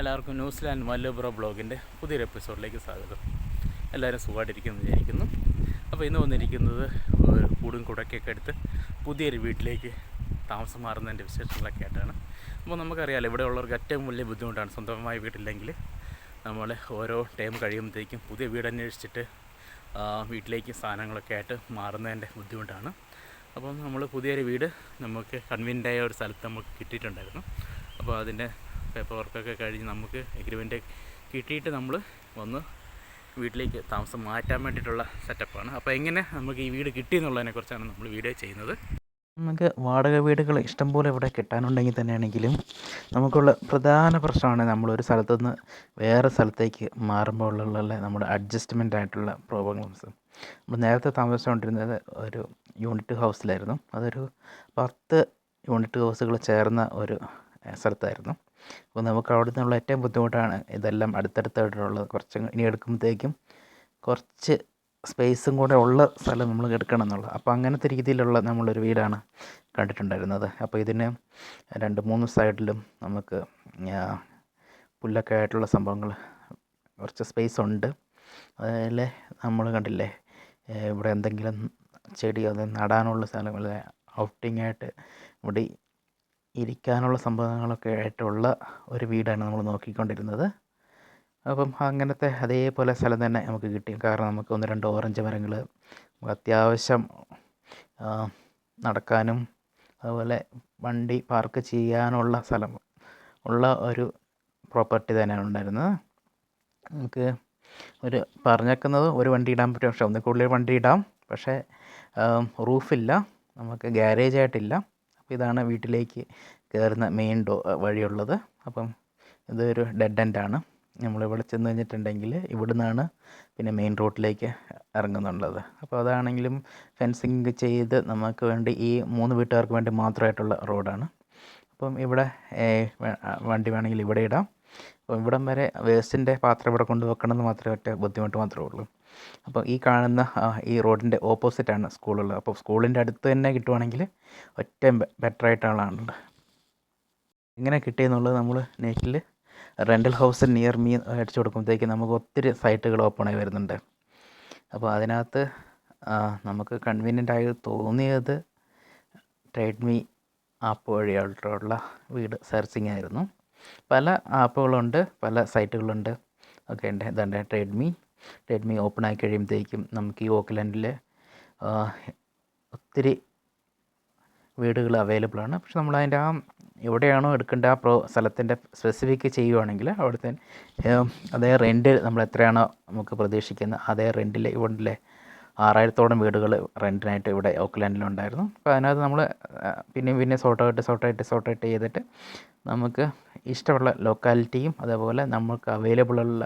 എല്ലാവർക്കും ന്യൂസിലാൻഡ് മല്ലപുറ ബ്ലോഗിന്റെ പുതിയൊരു എപ്പിസോഡിലേക്ക് സ്വാഗതം. എല്ലാവരും സുഖമായിട്ടിരിക്കുന്നു വിചാരിക്കുന്നു. അപ്പോൾ ഇന്ന് വന്നിരിക്കുന്നത് ഒരു കൂടും കുടക്കൊക്കെ എടുത്ത് പുതിയൊരു വീട്ടിലേക്ക് താമസം മാറുന്നതിന്റെ വിശേഷങ്ങളൊക്കെ ആയിട്ടാണ്. അപ്പോൾ നമുക്കറിയാലോ ഇവിടെ ഉള്ളവർക്ക് ഏറ്റവും വലിയ ബുദ്ധിമുട്ടാണ് സ്വന്തമായ വീട്ടില്ലെങ്കിൽ നമ്മൾ ഓരോ ടൈം കഴിയുമ്പോഴത്തേക്കും പുതിയ വീട് അന്വേഷിച്ചിട്ട് വീട്ടിലേക്ക് സാധനങ്ങളൊക്കെ ആയിട്ട് മാറുന്നതിന്റെ ബുദ്ധിമുട്ടാണ്. അപ്പം നമ്മൾ പുതിയൊരു വീട് നമുക്ക് കൺവീന്റായ ഒരു സ്ഥലത്ത് നമുക്ക് കിട്ടിയിട്ടുണ്ടായിരുന്നു. അപ്പോൾ അതിന്റെ പേപ്പർ വർക്കൊക്കെ കഴിഞ്ഞ് നമുക്ക് എഗ്രിമെന്റ് കിട്ടിയിട്ട് നമ്മൾ വന്ന് വീട്ടിലേക്ക് താമസം മാറ്റാൻ വേണ്ടിയിട്ടുള്ള സെറ്റപ്പാണ് അപ്പോൾ എങ്ങനെ നമുക്ക് ഈ വീട് കിട്ടി എന്നുള്ളതിനെക്കുറിച്ചാണ് നമ്മൾ വീഡിയോ ചെയ്യുന്നത്. നമുക്ക് വാടക വീടുകൾ ഇഷ്ടംപോലെ ഇവിടെ കിട്ടാനുണ്ടെങ്കിൽ തന്നെയാണെങ്കിലും നമുക്കുള്ള പ്രധാന പ്രശ്നമാണ് നമ്മളൊരു സ്ഥലത്തു നിന്ന് വേറെ സ്ഥലത്തേക്ക് മാറുമ്പോൾ ഉള്ള നമ്മുടെ അഡ്ജസ്റ്റ്മെന്റ് ആയിട്ടുള്ള പ്രോബ്ലംസ് നമ്മൾ നേരത്തെ താമസിച്ചുകൊണ്ടിരുന്നത് ഒരു യൂണിറ്റ് ഹൗസിലായിരുന്നു അതൊരു പത്ത് യൂണിറ്റ് ഹൗസുകൾ ചേർന്ന ഒരു സ്ഥലത്തായിരുന്നു. അപ്പോൾ നമുക്ക് അവിടെ നിന്നുള്ള ഏറ്റവും ബുദ്ധിമുട്ടാണ് ഇതെല്ലാം അടുത്തടുത്തായിട്ടുള്ളത്. കുറച്ച് ഇനി എടുക്കുമ്പോഴത്തേക്കും കുറച്ച് സ്പേസും കൂടെ ഉള്ള സ്ഥലം നമ്മൾ എടുക്കണം എന്നുള്ളത്. അപ്പോൾ അങ്ങനത്തെ രീതിയിലുള്ള നമ്മളൊരു വീടാണ് കണ്ടിട്ടുണ്ടായിരുന്നത്. അപ്പോൾ ഇതിന് രണ്ട് മൂന്ന് സൈഡിലും നമുക്ക് പുല്ലൊക്കെ ആയിട്ടുള്ള സംഭവങ്ങൾ കുറച്ച് സ്പേസ് ഉണ്ട്. അതിൽ നമ്മൾ കണ്ടില്ലേ ഇവിടെ എന്തെങ്കിലും ചെടി അത് നടാനുള്ള സ്ഥലങ്ങൾ ഔട്ടിംഗ് ആയിട്ട് ഇവിടെ ഇരിക്കാനുള്ള സംഭവങ്ങളൊക്കെ ആയിട്ടുള്ള ഒരു വീടാണ് നമ്മൾ നോക്കിക്കൊണ്ടിരുന്നത്. അപ്പം അങ്ങനത്തെ അതേപോലെ സ്ഥലം തന്നെ നമുക്ക് കിട്ടി. കാരണം നമുക്ക് ഒന്ന് രണ്ട് ഓറഞ്ച് മരങ്ങൾ അത്യാവശ്യം നടക്കാനും അതുപോലെ വണ്ടി പാർക്ക് ചെയ്യാനുള്ള സ്ഥലം ഉള്ള ഒരു പ്രോപ്പർട്ടി തന്നെയാണ് ഉണ്ടായിരുന്നത്. നമുക്ക് ഒരു പറഞ്ഞേക്കുന്നത് ഒരു വണ്ടി ഇടാൻ പറ്റും. പക്ഷേ ഒന്നിൽ കൂടുതൽ വണ്ടി ഇടാം. പക്ഷേ റൂഫില്ല. നമുക്ക് ഗ്യാരേജ് ആയിട്ടില്ല. ഇതാണ് വീട്ടിലേക്ക് കയറുന്ന മെയിൻ ഡോ വഴിയുള്ളത്. അപ്പം ഇതൊരു ഡെഡ് എൻഡാണ് നമ്മളിവിടെ ചെന്ന് കഴിഞ്ഞിട്ടുണ്ടെങ്കിൽ ഇവിടുന്നാണ് പിന്നെ മെയിൻ റോഡിലേക്ക് ഇറങ്ങുന്നുള്ളത്. അപ്പോൾ അതാണെങ്കിലും ഫെൻസിങ് ചെയ്ത് നമുക്ക് വേണ്ടി ഈ മൂന്ന് വീട്ടുകാർക്ക് വേണ്ടി മാത്രമായിട്ടുള്ള റോഡാണ്. അപ്പം ഇവിടെ വണ്ടി വേണമെങ്കിൽ ഇവിടെ ഇടാം. അപ്പോൾ ഇവിടം വരെ വേസ്റ്റിന്റെ പാത്രം ഇവിടെ കൊണ്ട് വെക്കണം എന്ന് മാത്രമേ ഒറ്റ ബുദ്ധിമുട്ട് മാത്രമേ ഉള്ളൂ. അപ്പോൾ ഈ കാണുന്ന ഈ റോഡിന്റെ ഓപ്പോസിറ്റാണ് സ്കൂളുള്ളത്. അപ്പോൾ സ്കൂളിന്റെ അടുത്ത് തന്നെ കിട്ടുവാണെങ്കിൽ ഒറ്റ ബെറ്റർ ആയിട്ടുള്ളതാണുള്ളത് എങ്ങനെ കിട്ടിയെന്നുള്ളത് നമ്മൾ നെറ്റിൽ റെന്റൽ ഹൗസ് നിയർ മീ അടിച്ചു കൊടുക്കുമ്പോഴത്തേക്ക് നമുക്ക് ഒത്തിരി സൈറ്റുകൾ ഓപ്പൺ ആയി വരുന്നുണ്ട്. അപ്പോൾ അതിനകത്ത് നമുക്ക് കൺവീനിയന്റ് ആയി തോന്നിയത് ട്രേഡ് മീ ആപ്പ് വഴിയായിട്ടുള്ള വീട് സെർച്ചിങ് ആയിരുന്നു. പല ആപ്പുകളുണ്ട് പല സൈറ്റുകളുണ്ട്. ഒക്കെ ഉണ്ട്. ഇതുണ്ട് Trade Me Trade Me open ആയി കഴിയുമ്പോഴത്തേക്കും നമുക്ക് ഈ ഓക്ക്ലൻഡിൽ ഒത്തിരി വീടുകൾ അവൈലബിൾ ആണ്. പക്ഷെ നമ്മൾ അതിന്റെ ആ എവിടെയാണോ എടുക്കേണ്ട ആ പ്രോ സ്ഥലത്തിന്റെ സ്പെസിഫിക് ചെയ്യുവാണെങ്കിൽ അവിടുത്തെ അതേ റെന്റ് നമ്മൾ എത്രയാണോ നമുക്ക് പ്രതീക്ഷിക്കുന്നത് അതേ റെന്റിൽ ഇവിടെ ആറായിരത്തോളം വീടുകൾ റെന്റിനായിട്ട് ഇവിടെ ഓക്ക്ലാൻഡിലുണ്ടായിരുന്നു അപ്പോൾ അതിനകത്ത് നമ്മൾ പിന്നെയും പിന്നെ sort out sort out sort out ചെയ്തിട്ട് നമുക്ക് ഇഷ്ടമുള്ള ലൊക്കാലിറ്റിയും അതേപോലെ നമുക്ക് അവൈലബിൾ ഉള്ള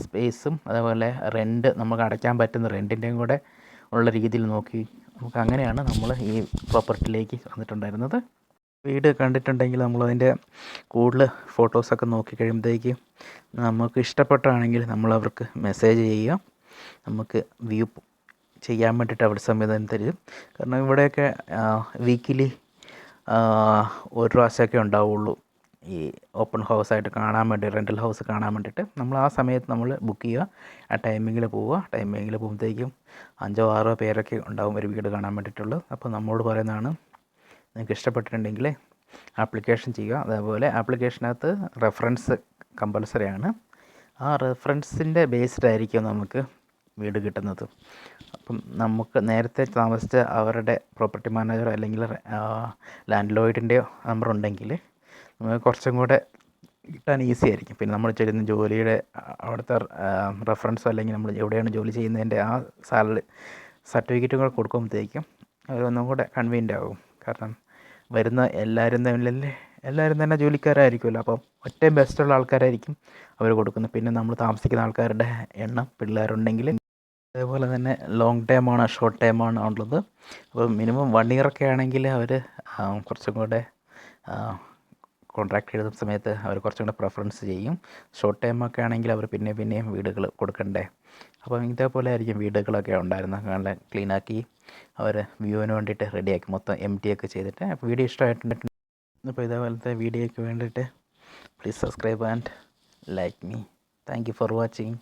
സ്പേസും അതേപോലെ റെന്റ് നമുക്ക് അടയ്ക്കാൻ പറ്റുന്ന റെന്റിന്റെയും കൂടെ ഉള്ള രീതിയിൽ നോക്കി നമുക്ക് അങ്ങനെയാണ് നമ്മൾ ഈ പ്രോപ്പർട്ടിയിലേക്ക് വന്നിട്ടുണ്ടായിരുന്നത്. വീട് കണ്ടിട്ടുണ്ടെങ്കിൽ നമ്മളതിന്റെ കൂടുതൽ ഫോട്ടോസൊക്കെ നോക്കി കഴിയുമ്പോഴത്തേക്ക് നമുക്ക് ഇഷ്ടപ്പെട്ടാണെങ്കിൽ നമ്മൾ അവർക്ക് മെസ്സേജ് ചെയ്യുക. നമുക്ക് വ്യൂ ചെയ്യാൻ വേണ്ടിയിട്ട് അവിടെ സംവിധാനം തരും കാരണം ഇവിടെയൊക്കെ വീക്കിലി ഒരു പ്രാവശ്യമൊക്കെ ഉണ്ടാവുള്ളൂ. ഈ ഓപ്പൺ ഹൗസ് ആയിട്ട് കാണാൻ വേണ്ടി റെന്റൽ ഹൗസ് കാണാൻ വേണ്ടിയിട്ട് നമ്മൾ ആ സമയത്ത് നമ്മൾ ബുക്ക് ചെയ്യുക. ആ ടൈമിങ്ങിൽ പോവുക. ടൈമിങ്ങിൽ പോകുമ്പോഴത്തേക്കും അഞ്ചോ ആറോ പേരൊക്കെ ഉണ്ടാവും ഒരു വീട് കാണാൻ വേണ്ടിയിട്ടുള്ളത്. അപ്പോൾ നമ്മളോട് പറയുന്നതാണ് നിങ്ങൾക്ക് ഇഷ്ടപ്പെട്ടിട്ടുണ്ടെങ്കിൽ ആപ്ലിക്കേഷൻ ചെയ്യുക. അതേപോലെ ആപ്ലിക്കേഷനകത്ത് റെഫറൻസ് കമ്പൽസറി ആണ്. ആ റെഫറൻസിന്റെ ബേസ്ഡ് ആയിരിക്കും നമുക്ക് വീട് കിട്ടുന്നത്. അപ്പം നമുക്ക് നേരത്തെ താമസിച്ച അവരുടെ പ്രോപ്പർട്ടി മാനേജർ അല്ലെങ്കിൽ ലാൻഡ് ലോയിഡിന്റെയോ നമ്പർ ഉണ്ടെങ്കിൽ കുറച്ചും കൂടെ കിട്ടാൻ ഈസി ആയിരിക്കും. പിന്നെ നമ്മൾ ചെയ്യുന്ന ജോലിയുടെ അവിടുത്തെ റെഫറൻസ് അല്ലെങ്കിൽ നമ്മൾ എവിടെയാണ് ജോലി ചെയ്യുന്നതിന്റെ ആ സാലറി സർട്ടിഫിക്കറ്റും കൂടെ കൊടുക്കുമ്പോഴത്തേക്കും അവരൊന്നും കൂടെ കൺവീൻഡ് ആകും. കാരണം വരുന്ന എല്ലാവരും തമ്മിൽ എല്ലാവരും തന്നെ ജോലിക്കാരായിരിക്കുമല്ലോ. അപ്പം ഒറ്റയും ബെസ്റ്റുള്ള ആൾക്കാരായിരിക്കും അവർ കൊടുക്കുന്നത്. പിന്നെ നമ്മൾ താമസിക്കുന്ന ആൾക്കാരുടെ എണ്ണം പിള്ളേരുണ്ടെങ്കിൽ അതേപോലെ തന്നെ ലോങ് ആണ് ഷോർട്ട് ടൈം ആണ് ഉള്ളത് അപ്പോൾ മിനിമം വൺ ഇയർ ഒക്കെ ആണെങ്കിൽ അവർ കുറച്ചും കൂടെ കോൺട്രാക്ട് എഴുതുന്ന സമയത്ത് അവർ കുറച്ചും കൂടെ പ്രിഫറൻസ് ചെയ്യും. ഷോർട്ട് ടൈമൊക്കെ ആണെങ്കിൽ അവർ പിന്നെ പിന്നെയും വീടുകൾ കൊടുക്കണ്ടേ. അപ്പം ഇതേപോലെ ആയിരിക്കും വീടുകളൊക്കെ ഉണ്ടായിരുന്നത്. നല്ല ക്ലീനാക്കി അവർ വ്യൂവിന് വേണ്ടിയിട്ട് റെഡിയാക്കി മൊത്തം എം ടി ഒക്കെ ചെയ്തിട്ട്. അപ്പോൾ വീഡിയോ ഇഷ്ടമായിട്ടുണ്ട് അപ്പോൾ ഇതേപോലത്തെ വീഡിയോയ്ക്ക് വേണ്ടിയിട്ട് please subscribe and like me thank you for watching